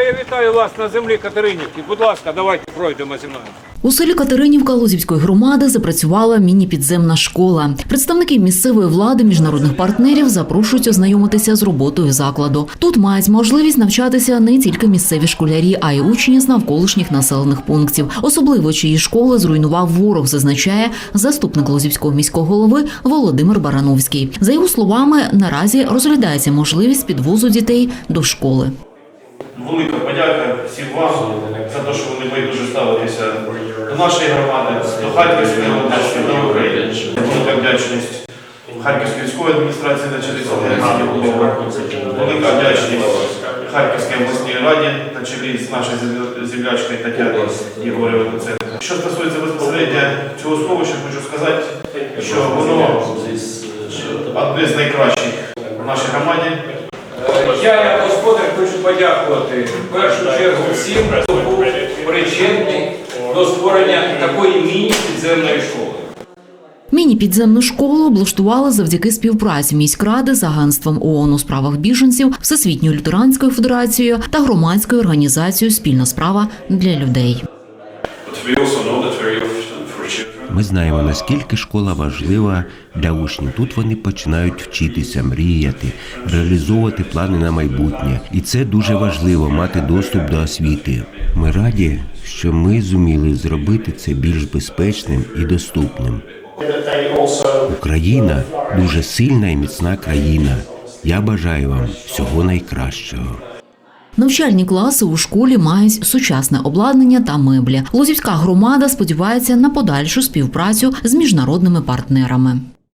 Я вітаю вас на землі Катеринівки. Будь ласка, давайте пройдемо зі мною. У селі Катеринівка Лозівської громади запрацювала міні-підземна школа. Представники місцевої влади, міжнародних партнерів запрошують ознайомитися з роботою закладу. Тут мають можливість навчатися не тільки місцеві школярі, а й учні з навколишніх населених пунктів. Особливо чиї школи зруйнував ворог, зазначає заступник Лозівського міського голови Володимир Барановський. За його словами, наразі розглядається можливість підвозу дітей до школи. Велика подяка всім вам за те, що вони байдуже ставитеся до нашої громади, до Харківської області, до України. Велика вдячність Харківської військової адміністрації на чолі Велика вдячність Харківській обласній раді на чолі з нашою земля- землячкою Тетяною Єгорєвою Луценко. Що стосується безпосередньо цього сховища, хочу сказати, що воно одне з найкращих в нашій громаді. Я, як господар, хочу подякувати в першу чергу всім, хто був причетний до створення такої міні-підземної школи. Міні-підземну школу облаштували завдяки співпраці міськради з агентством ООН у справах біженців, Всесвітньою лютеранською федерацією та громадською організацією Спільна справа для людей. Ми знаємо, наскільки школа важлива для учнів. Тут вони починають вчитися, мріяти, реалізовувати плани на майбутнє. І це дуже важливо мати доступ до освіти. Ми раді, що ми зуміли зробити це більш безпечним і доступним. Україна дуже сильна і міцна країна. Я бажаю вам всього найкращого. Навчальні класи у школі мають сучасне обладнання та меблі. Лозівська громада сподівається на подальшу співпрацю з міжнародними партнерами.